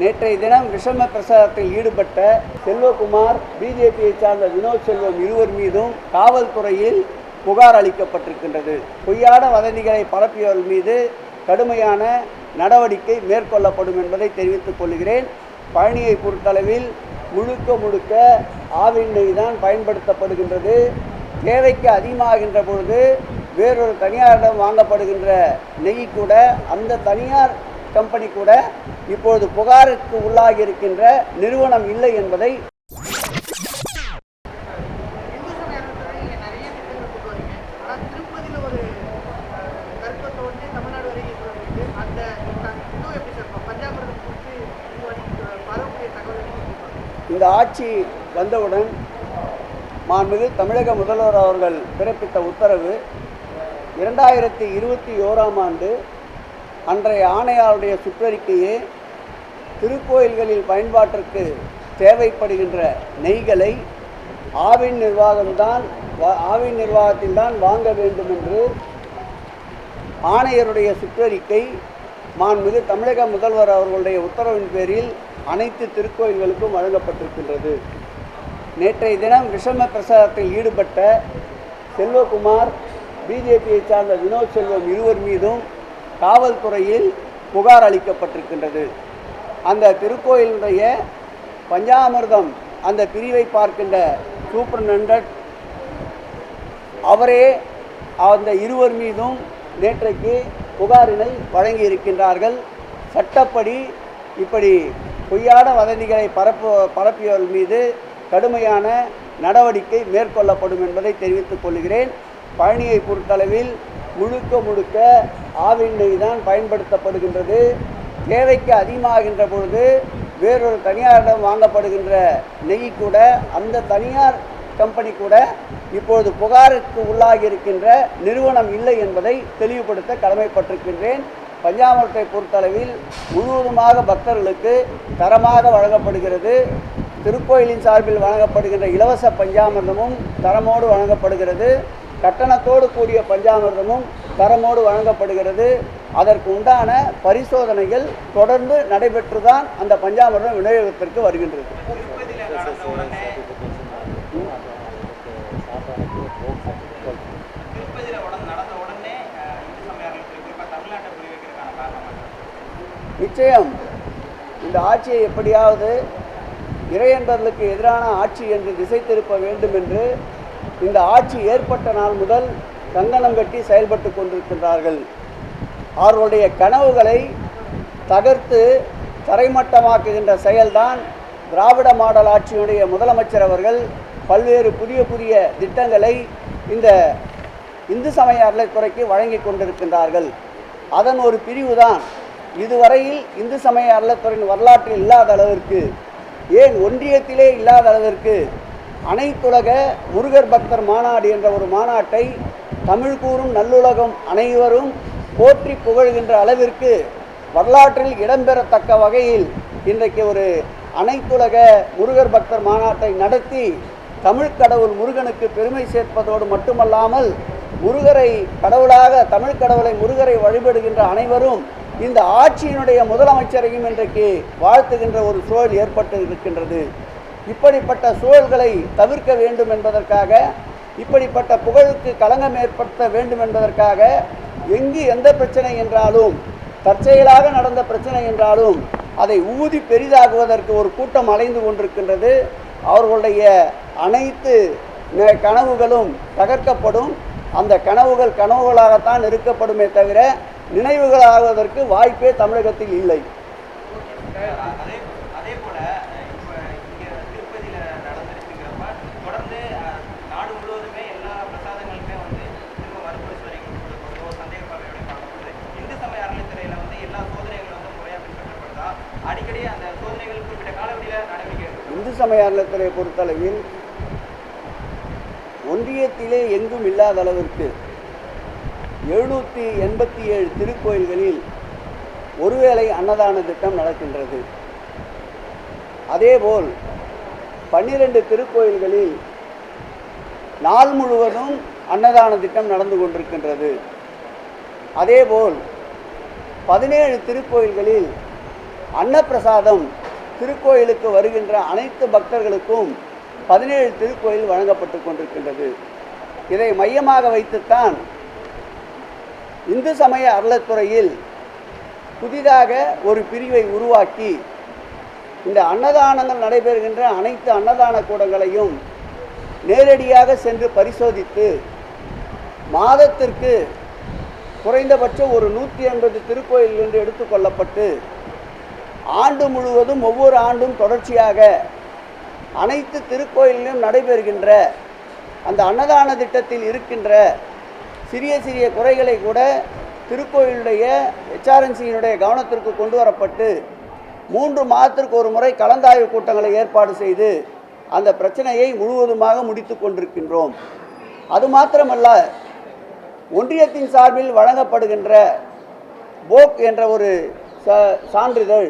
நேற்றைய தினம் விஷம பிரசாரத்தில் ஈடுபட்ட செல்வகுமார் பிஜேபியை சார்ந்த வினோத் செல்வம் இருவர் மீதும் காவல்துறையில் புகார் அளிக்கப்பட்டிருக்கின்றது. பொய்யான வதந்திகளை பரப்பியவர்கள் மீது கடுமையான நடவடிக்கை மேற்கொள்ளப்படும் என்பதை தெரிவித்துக் கொள்கிறேன். பழனியை பொறுத்தளவில் முழுக்க முழுக்க ஆவின் நெய் தான் பயன்படுத்தப்படுகின்றது. தேவைக்கு அதிகமாகின்ற பொழுது வேறொரு தனியாரிடம் வாங்கப்படுகின்ற நெய் கூட அந்த தனியார் கம்பெனி கூட இப்பொழுது புகாருக்கு உள்ளாகி இருக்கின்ற நிறுவனம் இல்லை என்பதை இந்து ஆட்சி வந்தவுடன் மாண்புமிகு தமிழக முதல்வர் அவர்கள் பிறப்பித்த உத்தரவு இரண்டாயிரத்தி இருபத்தி ஓராம் ஆண்டு அன்றைய ஆணையாளருடைய சுற்றறிக்கையே திருக்கோயில்களில் பயன்பாட்டிற்கு தேவைப்படுகின்ற நெய்களை ஆவின் நிர்வாகம்தான் ஆவின் ஆவின் நிர்வாகத்தில்தான் வாங்க வேண்டும் என்று ஆணையருடைய சுற்றறிக்கை மாண்புமிகு தமிழக முதல்வர் அவர்களுடைய உத்தரவின் பேரில் அனைத்து திருக்கோயில்களுக்கும் வழங்கப்பட்டிருக்கின்றது. நேற்றைய தினம் விஷம பிரசாரத்தில் ஈடுபட்ட செல்வகுமார் பிஜேபியை சார்ந்த வினோத் செல்வம் இருவர் மீதும் காவல்துறையில் புகார் அளிக்கப்பட்டிருக்கின்றது. அந்த திருக்கோயிலுடைய பஞ்சாமிர்தம் அந்த பிரிவை பார்க்கின்ற சூப்பர்டென்டன்ட் அவரே அந்த இருவர் மீதும் நேற்றைக்கு புகாரினை வழங்கி இருக்கின்றார்கள் சட்டப்படி இப்படி பொய்யான வதந்திகளை பரப்பு பரப்பியவர்கள் மீது கடுமையான நடவடிக்கை மேற்கொள்ளப்படும் என்பதை தெரிவித்துக் கொள்கிறேன். பழனியை பொறுத்தளவில் முழுக்க முழுக்க ஆவின் நெய் தான் பயன்படுத்தப்படுகின்றது. தேவைக்கு அதிகமாகின்ற பொழுது வேறொரு தனியாரிடம் வாங்கப்படுகின்ற நெய் கூட அந்த தனியார் கம்பெனி கூட இப்பொழுது புகாருக்கு உள்ளாகி இருக்கின்ற நிறுவனம் இல்லை என்பதை தெளிவுபடுத்த கடமைப்பட்டிருக்கின்றேன். பஞ்சாமிரத்தை பொறுத்தளவில் முழுவதுமாக பக்தர்களுக்கு தரமாக வழங்கப்படுகிறது. திருக்கோயிலின் சார்பில் வழங்கப்படுகின்ற இலவச பஞ்சாமிரதமும் தரமோடு வழங்கப்படுகிறது. கட்டணத்தோடு கூடிய பஞ்சாமிர்தமும் தரமோடு வழங்கப்படுகிறது. அதற்கு உண்டான பரிசோதனைகள் தொடர்ந்து நடைபெற்றுதான் அந்த பஞ்சாமிர்தம் விநியோகத்திற்கு வருகின்றது. நிச்சயம் இந்த ஆட்சியை எப்படியாவது இறையன்பர்களுக்கு எதிரான ஆட்சி என்று திசை திருப்ப வேண்டும் என்று இந்த ஆட்சி ஏற்பட்ட நாள் முதல் கங்கணம் கட்டி செயல்பட்டு கொண்டிருக்கின்றார்கள். அவர்களுடைய கனவுகளை தகர்த்து தரைமட்டமாக்குகின்ற செயல்தான் திராவிட மாடல் ஆட்சியுடைய முதலமைச்சர் அவர்கள் பல்வேறு புதிய புதிய திட்டங்களை இந்த இந்து சமய அறநிலைத்துறைக்கு வழங்கி கொண்டிருக்கின்றார்கள். அதன் ஒரு பிரிவு தான் இதுவரையில் இந்து சமய அறநிலைத்துறையின் வரலாற்றில் இல்லாத அளவிற்கு ஏன் ஒன்றியத்திலே இல்லாத அளவிற்கு அனைத்துலக முருகர் பக்தர் மாநாடு என்ற ஒரு மாநாட்டை தமிழ் கூறும் நல்லுலகம் அனைவரும் போற்றி புகழ்கின்ற அளவிற்கு வரலாற்றில் இடம்பெறத்தக்க வகையில் இன்றைக்கு ஒரு அனைத்துலக முருகர் பக்தர் மாநாட்டை நடத்தி தமிழ் கடவுள் முருகனுக்கு பெருமை சேர்ப்பதோடு மட்டுமல்லாமல் முருகரை கடவுளாக தமிழ் கடவுளை முருகரை வழிபடுகின்ற அனைவரும் இந்த ஆட்சியினுடைய முதலமைச்சரையும் இன்றைக்கு வாழ்த்துகின்ற ஒரு சூழல் ஏற்பட்டு இருக்கின்றது. இப்படிப்பட்ட சூழல்களை தவிர்க்க வேண்டும் என்பதற்காக இப்படிப்பட்ட புகழுக்கு களங்கம் ஏற்படுத்த வேண்டும் என்பதற்காக எங்கு எந்த பிரச்சனை என்றாலும் தற்செயலாக நடந்த பிரச்சனை என்றாலும் அதை ஊதி பெரிதாகுவதற்கு ஒரு கூட்டம் அலைந்து கொண்டிருக்கின்றது. அவர்களுடைய அனைத்து கனவுகளும் தகர்க்கப்படும். அந்த கனவுகள் கனவுகளாகத்தான் இருக்கப்படுமே தவிர நினைவுகளாகுவதற்கு வாய்ப்பே தமிழகத்தில் இல்லை. அதே போல சமயத்திலே பொறுத்தளவில் ஒன்றியத்திலே எங்கும் இல்லாத அளவிற்கு எழுநூற்றி எண்பத்தி ஏழு திருக்கோயில்களில் ஒருவேளை அன்னதான திட்டம் நடக்கின்றது. அதேபோல் பன்னிரண்டு திருக்கோயில்களில் நாள் முழுவதும் அன்னதான திட்டம் நடந்து கொண்டிருக்கின்றது. அதேபோல் பதினேழு திருக்கோயில்களில் அன்னப்பிரசாதம் திருக்கோயிலுக்கு வருகின்ற அனைத்து பக்தர்களுக்கும் பதினேழு திருக்கோயில் வழங்கப்பட்டு கொண்டிருக்கின்றது. இதை மையமாக வைத்துத்தான் இந்து சமய அறநிலைத்துறையில் புதிதாக ஒரு பிரிவை உருவாக்கி இந்த அன்னதானங்கள் நடைபெறுகின்ற அனைத்து அன்னதான கூடங்களையும் நேரடியாக சென்று பரிசோதித்து மாதத்திற்கு குறைந்தபட்சம் ஒரு நூற்றி எண்பது திருக்கோயில் என்று எடுத்துக்கொள்ளப்பட்டு ஆண்டு முழுவதும் ஒவ்வொரு ஆண்டும் தொடர்ச்சியாக அனைத்து திருக்கோயிலிலும் நடைபெறுகின்ற அந்த அன்னதான திட்டத்தில் இருக்கின்ற சிறிய சிறிய குறைகளை கூட திருக்கோயிலுடைய ஹெச்ஆர்என்சியினுடைய கவனத்திற்கு கொண்டு வரப்பட்டு மூன்று மாதத்திற்கு ஒரு முறை கலந்தாய்வு கூட்டங்களை ஏற்பாடு செய்து அந்த பிரச்சனையை முழுவதுமாக முடித்து கொண்டிருக்கின்றோம். அது மாத்திரமல்ல ஒன்றியத்தின் சார்பில் வழங்கப்படுகின்ற போக் என்ற ஒரு ச- சான்றிதழ்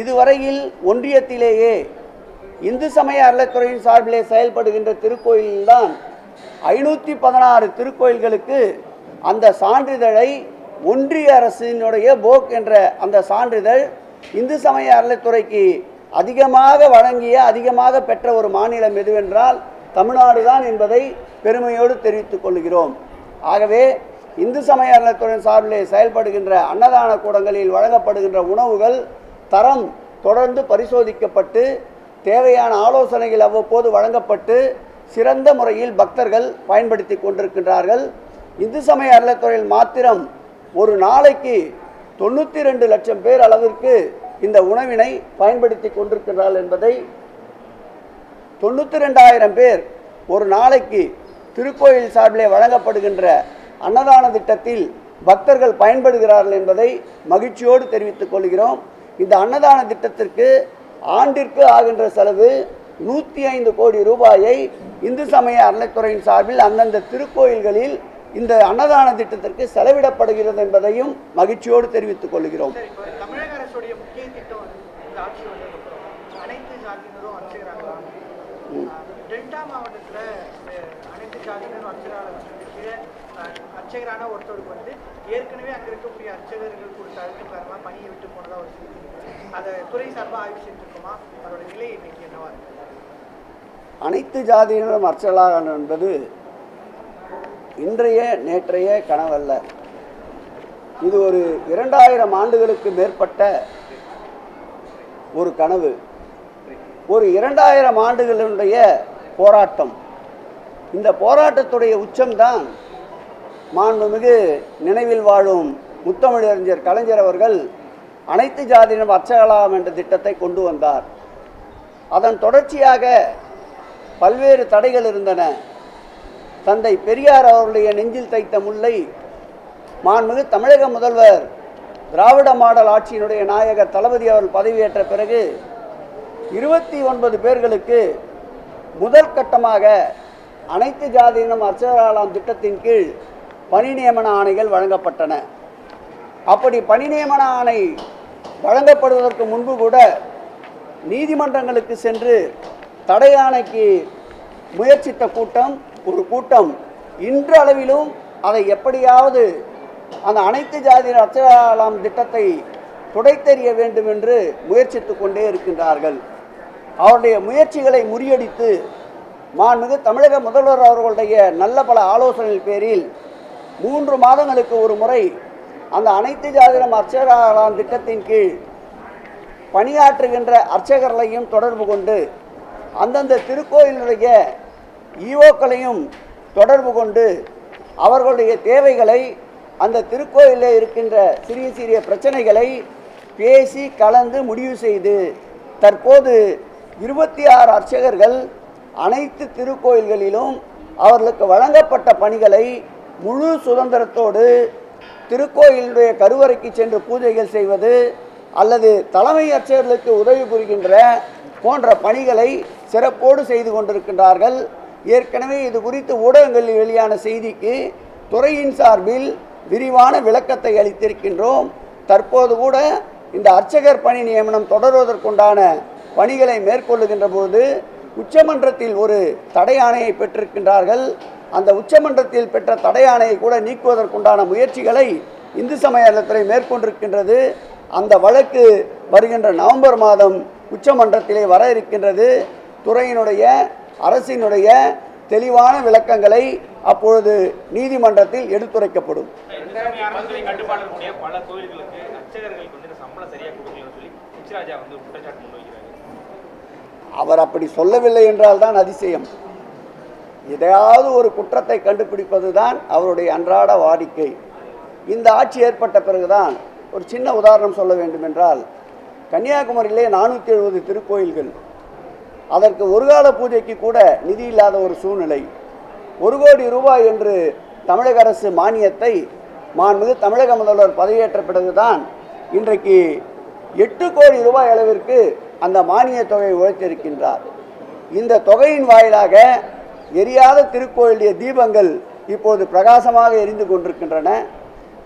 இதுவரையில் ஒன்றியத்திலேயே இந்து சமய அறத்துறையின் சார்பிலே செயல்படுகின்ற திருக்கோயில்தான் ஐநூற்றி பதினாறு திருக்கோயில்களுக்கு அந்த சான்றிதழை ஒன்றிய அரசினுடைய போக் என்ற அந்த சான்றிதழ் இந்து சமய அறத்துறைக்கு அதிகமாக வழங்கிய அதிகமாக பெற்ற ஒரு மாநிலம் எதுவென்றால் தமிழ்நாடு தான் என்பதை பெருமையோடு தெரிவித்துக் கொள்கிறோம். ஆகவே இந்து சமய அறத்துறையின் சார்பிலே செயல்படுகின்ற அன்னதான கூடங்களில் வழங்கப்படுகின்ற உணவுகள் தரம் தொடர்ந்து பரிசோதிக்கப்பட்டு தேவையான ஆலோசனைகள் அவ்வப்போது வழங்கப்பட்டு சிறந்த முறையில் பக்தர்கள் பயன்படுத்தி கொண்டிருக்கின்றார்கள். இந்து சமய அறத்துறையில் மாத்திரம் ஒரு நாளைக்கு தொண்ணூற்றி ரெண்டு லட்சம் பேர் அளவிற்கு இந்த உணவினை பயன்படுத்தி கொண்டிருக்கிறார்கள் என்பதை தொண்ணூற்றி ரெண்டாயிரம் பேர் ஒரு நாளைக்கு திருக்கோயில் சார்பிலே வழங்கப்படுகின்ற அன்னதான திட்டத்தில் பக்தர்கள் பயன்படுகிறார்கள் என்பதை மகிழ்ச்சியோடு தெரிவித்துக் கொள்கிறோம். இந்த அன்னதான திட்டத்திற்கு ஆண்டிற்கு ஆகின்ற செலவு நூற்றி ஐந்து கோடி ரூபாயை இந்து சமய அறநிலைத்துறையின் சார்பில் அந்தந்த திருக்கோயில்களில் இந்த அன்னதான திட்டத்திற்கு செலவிடப்படுகிறது என்பதையும் மகிழ்ச்சியோடு தெரிவித்துக் கொள்கிறோம். அர்ச்சகரான ஒருத்தருக்கு வந்து ஏற்கனவே அங்கே இருக்கக்கூடிய அர்ச்சகர்கள் கொடுத்த பணியை விட்டு போனதாக ஒரு செய்தி இருக்கு. அதை துறை சார்பாக ஆய்வு செஞ்சுருக்கோமா அதோட நிலை இன்னைக்கு என்னவா இருக்கு? அனைத்து ஜாதியினரும் அர்ச்சலாக என்பது இன்றைய நேற்றைய கனவல்ல. இது ஒரு இரண்டாயிரம் ஆண்டுகளுக்கு மேற்பட்ட ஒரு கனவு. ஒரு இரண்டாயிரம் ஆண்டுகளுடைய போராட்டம். இந்த போராட்டத்துடைய உச்சம்தான் மாண்புமிகு நினைவில் வாழும் முத்தமிழறிஞர் கலைஞர் அவர்கள் அனைத்து ஜாதியினரும் அர்ச்சகலாம் என்ற திட்டத்தை கொண்டு வந்தார். அதன் தொடர்ச்சியாக பல்வேறு தடைகள் இருந்தன. தந்தை பெரியார் அவருடைய நெஞ்சில் தைத்த முல்லை மாண்புமிகு தமிழக முதல்வர் திராவிட மாடல் ஆட்சியினுடைய நாயகர் தளபதி அவர்கள் பதவியேற்ற பிறகு இருபத்தி ஒன்பது பேர்களுக்கு முதல் கட்டமாக அனைத்து ஜாதியினம் அர்ச்சகராலாம் திட்டத்தின் கீழ் பணி நியமன ஆணைகள் வழங்கப்பட்டன. அப்படி பணி நியமன ஆணை வழங்கப்படுவதற்கு முன்பு கூட நீதிமன்றங்களுக்கு சென்று தடை ஆணைக்கு முயற்சித்த கூட்டம் ஒரு கூட்டம் இன்று அளவிலும் அதை எப்படியாவது அந்த அனைத்து ஜாதியின் அர்ச்சகலாம் திட்டத்தை துடைத்தெறிய வேண்டும் என்று முயற்சித்து கொண்டே இருக்கின்றார்கள். அவருடைய முயற்சிகளை முறியடித்து மாண்புமிகு தமிழக முதல்வர் அவர்களுடைய நல்ல பல ஆலோசனைகள் பேரில் மூன்று மாதங்களுக்கு ஒரு முறை அந்த அனைத்து ஜாதியினம் அர்ச்சகராகலாம் திட்டத்தின் கீழ் பணியாற்றுகின்ற அர்ச்சகர்களையும் தொடர்பு கொண்டு அந்தந்த திருக்கோயிலுடைய ஈவோக்களையும் தொடர்பு கொண்டு அவர்களுடைய தேவைகளை அந்த திருக்கோயிலில் இருக்கின்ற சிறிய சிறிய பிரச்சனைகளை பேசி கலந்து முடிவு செய்து தற்போது இருபத்தி ஆறு அர்ச்சகர்கள் அனைத்து திருக்கோயில்களிலும் அவர்களுக்கு வழங்கப்பட்ட பணிகளை முழு சுதந்திரத்தோடு திருக்கோயிலுடைய கருவறைக்கு சென்று பூஜைகள் செய்வது அல்லது தலைமை அர்ச்சகர்களுக்கு உதவி புரிகின்ற போன்ற பணிகளை சிறப்போடு செய்து கொண்டிருக்கின்றார்கள். ஏற்கனவே இது குறித்து ஊடகங்களில் வெளியான செய்திக்கு துறையின் சார்பில் விரிவான விளக்கத்தை அளித்திருக்கின்றோம். தற்போது கூட இந்த அர்ச்சகர் பணி நியமனம் தொடர்வதற்குண்டான பணிகளை மேற்கொள்ளுகின்ற போது உச்சமன்றத்தில் ஒரு தடை ஆணையை பெற்றிருக்கின்றார்கள். அந்த உச்சமன்றத்தில் பெற்ற தடையாணையை கூட நீக்குவதற்குண்டான முயற்சிகளை இந்து சமய மேற்கொண்டிருக்கின்றது. அந்த வழக்கு வருகின்ற நவம்பர் மாதம் உச்சமன்றத்திலே வர இருக்கின்றது. துறையினுடைய அரசினுடைய தெளிவான விளக்கங்களை அப்பொழுது நீதிமன்றத்தில் எடுத்துரைக்கப்படும். அவர் அப்படி சொல்லவில்லை என்றால் தான் அதிசயம். எதையாவது ஒரு குற்றத்தை கண்டுபிடிப்பது தான் அவருடைய அன்றாட வாடிக்கை. இந்த ஆட்சி ஏற்பட்ட பிறகுதான் ஒரு சின்ன உதாரணம் சொல்ல வேண்டுமென்றால் கன்னியாகுமரியிலே நானூற்றி எழுபது திருக்கோயில்கள். அதற்கு ஒரு கால பூஜைக்கு கூட நிதி இல்லாத ஒரு சூழ்நிலை. ஒரு கோடி ரூபாய் என்று தமிழக அரசு மானியத்தை மாண்புமிகு தமிழக முதல்வர் பதவியேற்ற பிறகுதான் இன்றைக்கு எட்டு கோடி ரூபாய் அளவிற்கு அந்த மானிய தொகையை உழைத்திருக்கின்றார். இந்த தொகையின் வாயிலாக எரியாத திருக்கோயிலுடைய தீபங்கள் இப்போது பிரகாசமாக எரிந்து கொண்டிருக்கின்றன.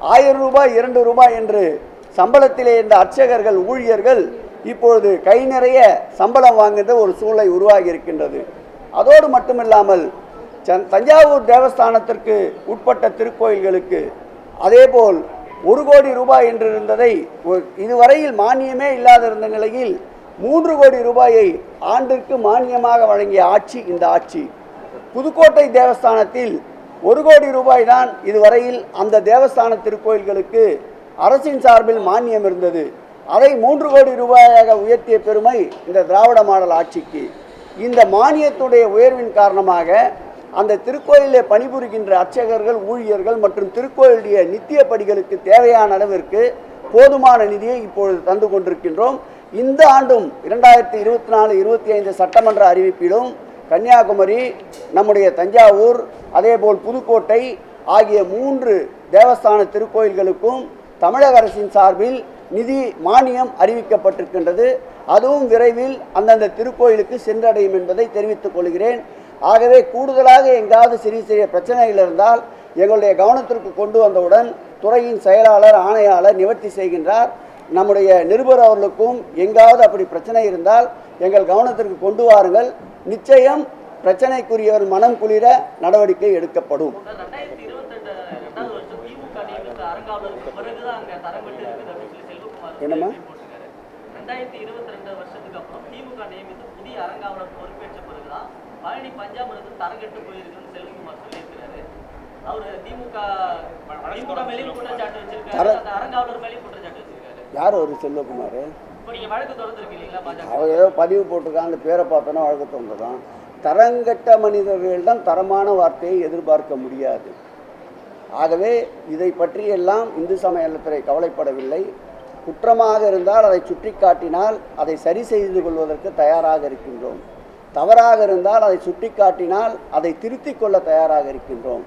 ஆயிரம் ரூபாய் இரண்டு ரூபாய் என்று சம்பளத்திலே இருந்த அர்ச்சகர்கள் ஊழியர்கள் இப்பொழுது கை நிறைய சம்பளம் வாங்குகின்ற ஒரு சூழலை உருவாகி இருக்கின்றது. அதோடு மட்டுமில்லாமல் தஞ்சாவூர் தேவஸ்தானத்திற்கு உட்பட்ட திருக்கோயில்களுக்கு அதேபோல் ஒரு கோடி ரூபாய் என்று இருந்ததை இதுவரையில் மானியமே இல்லாதிருந்த நிலையில் மூன்று கோடி ரூபாயை ஆண்டிற்கு மானியமாக வழங்கிய ஆட்சி இந்த ஆட்சி. புதுக்கோட்டை தேவஸ்தானத்தில் ஒரு கோடி ரூபாய் தான் இதுவரையில் அந்த தேவஸ்தான திருக்கோயில்களுக்கு அரசின் சார்பில் மானியம் இருந்தது. அதை மூன்று கோடி ரூபாயாக உயர்த்திய பெருமை இந்த திராவிட மாடல் ஆட்சிக்கு. இந்த மானியத்துடைய உயர்வின் காரணமாக அந்த திருக்கோயிலில் பணிபுரிகின்ற அர்ச்சகர்கள் ஊழியர்கள் மற்றும் திருக்கோயிலுடைய நித்திய படிகளுக்கு தேவையான அளவிற்கு போதுமான நிதியை இப்பொழுது தந்து கொண்டிருக்கின்றோம். இந்த ஆண்டும் இரண்டாயிரத்தி இருபத்தி நாலு இருபத்தி ஐந்து சட்டமன்ற அறிவிப்பிலும் கன்னியாகுமரி நம்முடைய தஞ்சாவூர் அதேபோல் புதுக்கோட்டை ஆகிய மூன்று தேவஸ்தான திருக்கோயில்களுக்கும் தமிழக அரசின் சார்பில் நிதி மானியம் அறிவிக்கப்பட்டிருக்கின்றது. அதுவும் விரைவில் அந்தந்த திருக்கோயிலுக்கு சென்றடையும் என்பதை தெரிவித்துக் கொள்கிறேன். ஆகவே கூடுதலாக எங்காவது சிறிய சிறிய பிரச்சனைகள் இருந்தால் எங்களுடைய கவனத்திற்கு கொண்டு வந்தவுடன் துறையின் செயலாளர் ஆணையாளர் நிவர்த்தி செய்கின்றார். நம்முடைய நிருபர் அவர்களுக்கும் எங்காவது அப்படி பிரச்சனை இருந்தால் எங்கள் கவனத்திற்கு கொண்டு வாருங்கள். நிச்சயம் பிரச்சனைக்குரியவர் மனம் குளிர நடவடிக்கை எடுக்கப்படும். என்னம்மா? ரெண்டாயிரத்தி இருபத்தி ரெண்டு வருஷத்துக்கு அப்புறம் திமுக நியமித்து புதிய அறங்காவலர் பொறுப்பேற்ற பிறகுதான் பழனி பஞ்சாமிரத்து தரங்கெட்டு போயிருக்குன்னு செல்வகுமார் சொல்லியிருக்கிறாரு அவரு திமுக திமுக மேலேயும் குற்றச்சாட்டு வச்சிருக்காரு தர- அந்த அறங்காவலர் மேலேயும் குற்றச்சாட்டு வச்சிருக்காரு யார் ஒரு செல்வகுமார்? அவர் ஏதோ பதிவு போட்டிருக்காங்க அந்த பேரை பார்த்தோன்னா வழக்கு தோன்றதான் தரங்கட்ட மனிதர்களிடம் தரமான வார்த்தையை எதிர்பார்க்க முடியாது. ஆகவே இதை பற்றியெல்லாம் இந்து சமயத்துறை கவலைப்படவில்லை. குற்றமாக இருந்தால் அதை சுட்டி காட்டினால் அதை சரி செய்து கொள்வதற்கு தயாராக இருக்கின்றோம். தவறாக இருந்தால் அதை சுட்டி காட்டினால் அதை திருத்திக் கொள்ள தயாராக இருக்கின்றோம்.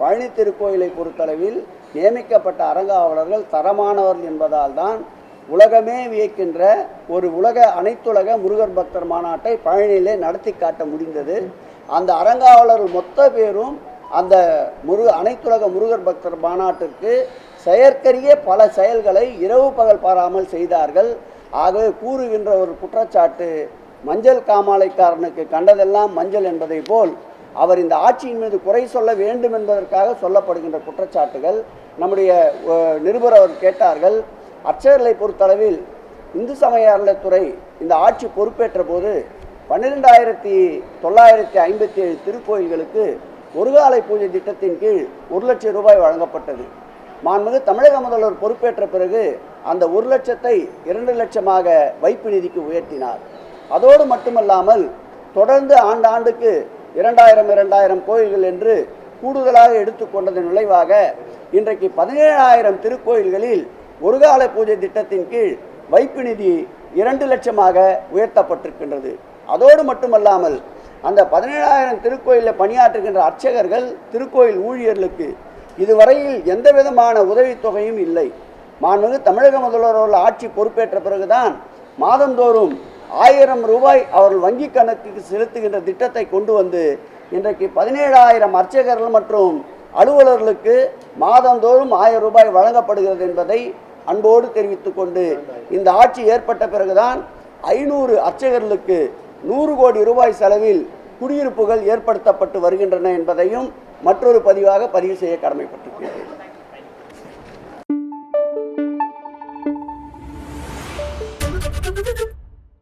பழனி திருக்கோயிலை பொறுத்தளவில் நியமிக்கப்பட்ட அரங்காவலர்கள் தரமானவர்கள் என்பதால் தான் உலகமே வியக்கின்ற ஒரு உலக அனைத்துலக முருகர் பக்தர் மாநாட்டை பழனியிலே நடத்தி காட்ட முடிந்தது. அந்த அரங்காவலர்கள் மொத்த பேரும் அந்த முரு அனைத்துலக முருகர் பக்தர் மாநாட்டிற்கு செயற்கரிய பல செயல்களை இரவு பகல் பாராமல் செய்தார்கள். ஆகவே கூறுகின்ற ஒரு குற்றச்சாட்டு மஞ்சள் காமாலைக்காரனுக்கு கண்டதெல்லாம் மஞ்சள் என்பதை போல் அவர் இந்த ஆட்சியின் மீது குறை சொல்ல வேண்டும் என்பதற்காக சொல்லப்படுகின்ற குற்றச்சாட்டுகள். நம்முடைய நிருபர் அவர் கேட்டார்கள் அர்ச்சகர்களை பொறுத்தளவில் இந்து சமய அறநிலைத்துறை இந்த ஆட்சி பொறுப்பேற்ற போது பன்னிரெண்டாயிரத்தி தொள்ளாயிரத்தி ஐம்பத்தி ஏழு திருக்கோயில்களுக்கு ஒருகாலை பூஜை திட்டத்தின் கீழ் ஒரு லட்சம் ரூபாய் வழங்கப்பட்டது. மாண்புமிகு தமிழக முதல்வர் பொறுப்பேற்ற பிறகு அந்த ஒரு லட்சத்தை இரண்டு லட்சமாக வைப்பு நிதிக்கு உயர்த்தினார். அதோடு மட்டுமல்லாமல் தொடர்ந்து ஆண்டாண்டுக்கு இரண்டாயிரம் இரண்டாயிரம் கோயில்கள் என்று கூடுதலாக எடுத்துக்கொண்டதன் விளைவாக இன்றைக்கு பதினேழாயிரம் திருக்கோயில்களில் ஒருகால பூஜை திட்டத்தின் கீழ் வைப்பு நிதி இரண்டு லட்சமாக உயர்த்தப்பட்டிருக்கின்றது. அதோடு மட்டுமல்லாமல் அந்த பதினேழாயிரம் திருக்கோயிலில் பணியாற்றுகின்ற அர்ச்சகர்கள் திருக்கோயில் ஊழியர்களுக்கு இதுவரையில் எந்த விதமான உதவித்தொகையும் இல்லை. மாண்புமிகு தமிழக முதல்வர் அவர்கள் ஆட்சி பொறுப்பேற்ற பிறகுதான் மாதந்தோறும் ஆயிரம் ரூபாய் அவர்கள் வங்கி கணக்குக்கு செலுத்துகின்ற திட்டத்தை கொண்டு வந்து இன்றைக்கு பதினேழாயிரம் அர்ச்சகர்கள் மற்றும் அலுவலர்களுக்கு மாதந்தோறும் ஆயிரம் ரூபாய் வழங்கப்படுகிறது என்பதை அன்போடு தெரிவித்துக் கொண்டு இந்த ஆட்சி ஏற்பட்ட பிறகுதான் ஐநூறு அர்ச்சகர்களுக்கு நூறு கோடி ரூபாய் செலவில் குடியிருப்புகள் ஏற்படுத்தப்பட்டு வருகின்றன என்பதையும் மற்றொரு பதிவாக பதிவு செய்ய கடமைப்பட்டிருக்கிறேன்.